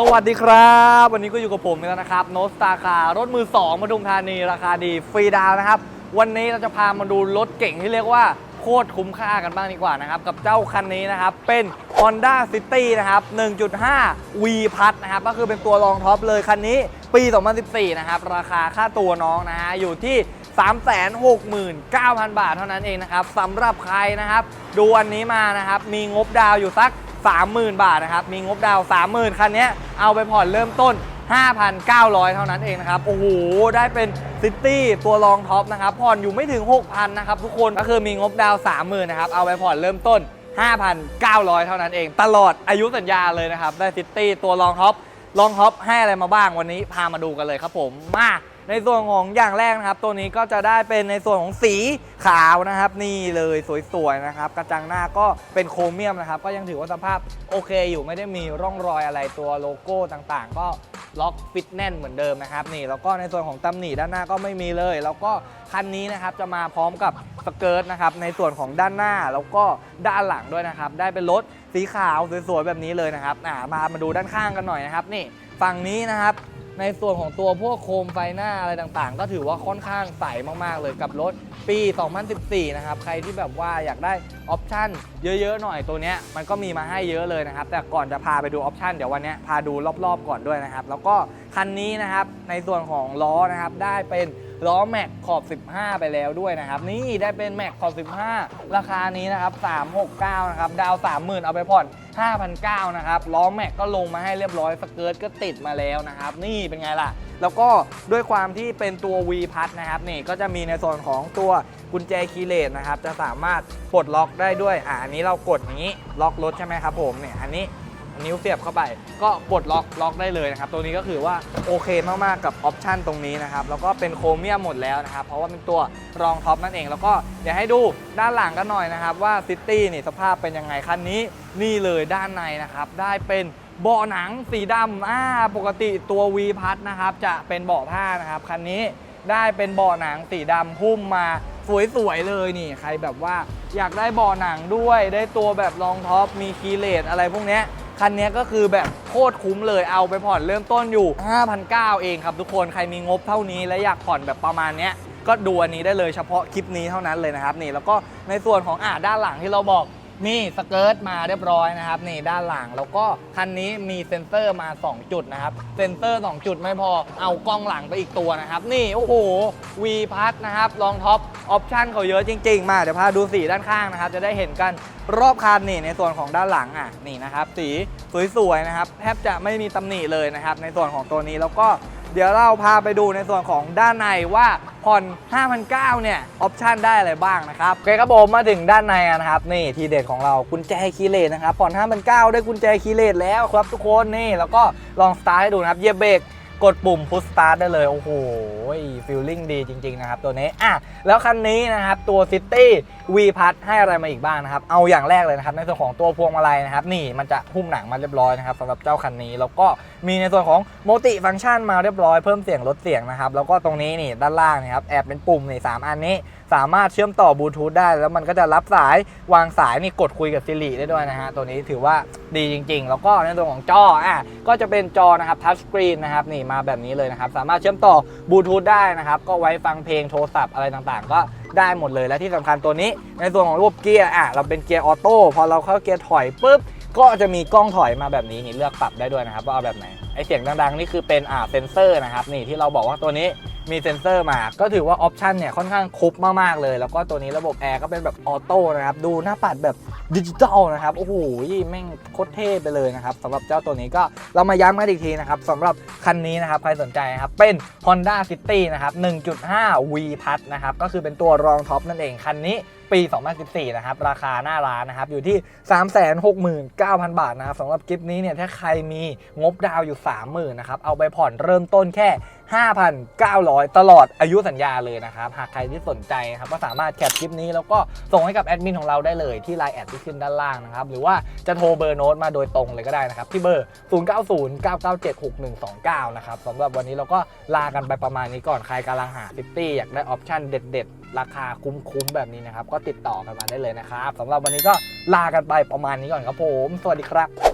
สวัสดีครับ วันนี้ก็อยู่กับผมแล้วนะครับโนสตาคารถมือ 2มาดุมธานีราคาดีฟรีดาวนะครับ วันนี้เราจะพามาดูรถเก่งที่เรียกว่าโคตรคุ้มค่ากันบ้างดีกว่านะครับ กับเจ้าคันนี้นะครับ เป็น Honda City นะครับ 1.5 V พัทนะครับ ก็คือเป็นตัวรองท็อปเลยคันนี้ปี 2014 นะครับ ราคาค่าตัวน้องนะฮะอยู่ที่369,000 บาทเท่านั้นเองนะครับสำหรับใครนะครับ ดูอันนี้มานะครับ มีงบดาวอยู่สัก 30,000 บาทนะครับ มีงบดาว 30,000 คันนี้เอาไปผ่อนเริ่มต้น 5,900 เท่านั้นเองนะครับ โอ้โห ได้เป็นซิตี้ตัวรองท็อปนะครับ ผ่อนอยู่ไม่ถึง 6,000 นะครับทุกคน ก็คือมีงบดาว 30,000 นะครับ เอาไปผ่อนเริ่มต้น 5,900 เท่านั้นเอง ตลอดอายุสัญญาเลยนะครับ ได้ซิตี้ตัวรองท็อป รองท็อปให้อะไรมาบ้างวันนี้พามาดูกันเลยครับผม มา ในส่วนของอย่างแรกนะครับ ตัวนี้ก็จะได้เป็นในส่วนของสีขาวนะครับ นี่เลยสวยๆนะครับ กระจังหน้าก็เป็นโครเมียมนะครับ ก็ยังถือว่าสภาพโอเคอยู่ไม่ได้มีร่องรอยอะไรตัวโลโก้ต่างๆ ก็ล็อกฟิตแน่นเหมือนเดิมนะครับนี่แล้วก็ในส่วนของตำหนิด้านหน้าก็ไม่มีเลย แล้วก็คันนี้นะครับจะมาพร้อมกับสเกิร์ตนะครับในส่วนของด้านหน้าแล้วก็ด้านหลังด้วยนะครับ ได้เป็นรถสีขาวสวยๆแบบนี้เลยนะครับมามาดูด้านข้างกันหน่อยนะครับ นี่ฝั่งนี้นะครับ ในส่วนของตัวพวกโคมไฟหน้าอะไรต่างๆ ก็ถือว่าค่อนข้างใสมากๆเลยกับรถปี 2014 นะครับ ใครที่แบบว่าอยากได้ออปชั่นเยอะๆหน่อยตัวเนี้ยมันก็มีมาให้เยอะเลยนะครับ แต่ก่อนจะพาไปดูออปชั่นเดี๋ยววันนี้พาดูรอบๆก่อนด้วยนะครับ แล้วก็คันนี้นะครับในส่วนของล้อนะครับได้เป็น ล้อแม็กขอบ 15 ไปแล้วด้วยนะครับ นี่ได้เป็นแม็กขอบ 15 ราคานี้นะครับ 369 นะครับ ดาว 30,000 เอาไปผ่อน 5,900 นะครับ ล้อแม็กก็ลงมาให้เรียบร้อย สเกิร์ตก็ติดมาแล้วนะครับ นี่เป็นไงล่ะ แล้วก็ด้วยความที่เป็นตัว V พัดนะครับ นี่ก็จะมีในส่วนของตัวกุญแจคีย์เลสนะครับ จะสามารถปลดล็อกได้ด้วย อ่าอันนี้เรากดอย่างนี้ ล็อกรถใช่ไหมครับผม เนี่ย อันนี้ นิ้วเสียบเข้าไป ก็ปลดล็อกล็อกได้เลยนะครับ ตัวนี้ก็คือว่าโอเคมากๆกับออปชันตรงนี้นะครับ แล้วก็เป็นโครเมียมหมดแล้วนะครับ เพราะว่าเป็นตัวรองท็อปนั่นเอง แล้วก็เดี๋ยวให้ดูด้านหลังกันหน่อยนะครับ ว่าซิตี้นี่สภาพเป็นยังไงคันนี้นี่เลยด้านในนะครับ ได้เป็นเบาะหนังสีดำอ่าปกติตัว V พัดนะครับจะเป็นเบาะผ้านะครับคันนี้ได้เป็นเบาะหนังสีดำหุ้มมาสวยๆเลยนี่ ใครแบบว่าอยากได้เบาะหนังด้วย ได้ตัวแบบรองท็อปมีคีเลสอะไรพวกเนี้ย คันนี้ก็คือแบบโคตรคุ้มเลยเอาไปผ่อนเริ่มต้นอยู่ 5,900 เองครับทุกคนใครมีงบเท่านี้และอยากผ่อนแบบประมาณเนี้ยก็ดูอันนี้ได้เลยเฉพาะคลิปนี้เท่านั้นเลยนะครับนี่แล้วก็ในส่วนของอ่าด้านหลังที่เราบอก นี่สเกิร์ตมาเรียบร้อยนะครับนี่ด้านหลังแล้วก็คันนี้มีเซ็นเซอร์มา 2 จุดนะครับเซ็นเซอร์ 2 จุดไม่พอเอากล้องหลังไปอีกตัวนะครับ นี่โอ้โห V พัทนะครับรองท็อปออปชั่นเขาเยอะจริง ๆ มาเดี๋ยวพาดูสีด้านข้างนะครับ จะได้เห็นกันรอบคันนี่ในส่วนของด้านหลังอะนี่นะครับสีสวยๆนะครับแทบจะไม่มีตำหนิเลยนะครับในส่วนของตัวนี้แล้วก็เดี๋ยวเราพาไปดูในส่วนของด้านในว่า ผ่อน 5,900เนี่ย ออปชันได้อะไรบ้างนะครับ โอเคครับผม มาถึงด้านในนะครับ นี่ทีเด็ดของเรากุญแจคีเลสนะครับ ผ่อน 5,900ได้กุญแจคีเลสแล้วครับทุกคน นี่ แล้วก็ลองสตาร์ทให้ดูนะครับ เหยียบเบรก กดปุ่มพุชสตาร์ทได้เลย โอ้โหฟีลลิ่งดีจริง ๆ นะครับ ตัวนี้อะแล้วคันนี้นะครับ ตัว City V พัทให้อะไรมาอีกบ้างนะครับ เอาอย่างแรกเลยนะครับ ในส่วนของตัวพวงมาลัยนะครับ นี่มันจะหุ้มหนังมาเรียบร้อยนะครับสำหรับเจ้าคันนี้ แล้วก็มีในส่วนของโมติฟังก์ชันมาเรียบร้อยเพิ่มเสียงลดเสียงนะครับ แล้วก็ตรงนี้นี่ด้านล่างนะครับแอบเป็นปุ่มนี่สามอันนี้สามารถเชื่อมต่อบลูทูธได้ แล้วมันก็จะรับสายวางสายนี่กดคุยกับซิริได้ด้วยนะฮะตัวนี้ถือว่าดีจริง ๆ แล้วก็ในส่วนของจออะก็จะเป็นจอนะครับทัชสกรีนนะครับนี่มาแบบนี้เลยนะครับ สามารถเชื่อมต่อบลูทูธได้นะครับ ก็ไว้ฟังเพลงโทรศัพท์อะไรต่างๆ ก็ได้หมดเลยและที่สำคัญตัวนี้ ในส่วนของรูปเกียร์อะเราเป็นเกียร์ออโต้พอเราเข้าเกียร์ถอยปุ๊บก็จะมีกล้องถอยมาแบบนี้นี่เลือกปรับได้ด้วยนะครับว่าเอาแบบไหนไอเสียงดังๆนี่คือเป็นอ่าเซนเซอร์นะครับนี่ที่เราบอกว่าตัวนี้ มีเซนเซอร์มา ก็ถือว่าออปชันเนี่ยค่อนข้างครบมากๆเลย แล้วก็ตัวนี้ระบบแอร์ก็เป็นแบบออโต้นะครับ ดูหน้าปัดแบบดิจิตอลนะครับ โอ้โหแม่งโคตรเท่ไปเลยนะครับสำหรับเจ้าตัวนี้ก็เรามาย้ำกันอีกทีนะครับสำหรับคันนี้นะครับ ใครสนใจนะครับ เป็น Honda City นะครับ 1.5 V พัทนะครับ ก็คือเป็นตัวรองท็อปนั่นเองคันนี้ปี 2014 นะครับ ราคาหน้าร้านนะครับ อยู่ที่ 369,000 บาทนะครับสำหรับกิฟต์นี้เนี่ย ถ้าใครมีงบดาวอยู่ 30,000นะครับ เอาไปผ่อนเริ่มต้นแค่ 5,900 ตลอดอายุสัญญาเลยนะครับ หากใครที่สนใจนะครับ ก็สามารถแคปคลิปนี้แล้วก็ส่งให้กับแอดมินของเราได้เลยที่ไลน์แอดที่ขึ้นด้านล่างนะครับ หรือว่าจะโทรเบอร์โน้ตมาโดยตรงเลยก็ได้นะครับ ที่เบอร์ 0909976129 นะครับสำหรับวันนี้เราก็ลากันไปประมาณนี้ก่อน ใครกำลังหาซิตี้อยากได้ออปชั่นเด็ด ๆ ราคาคุ้มๆแบบนี้นะครับ ก็ติดต่อกันมาได้เลยนะครับสำหรับวันนี้ก็ลากันไปประมาณนี้ก่อนครับผม สวัสดีครับ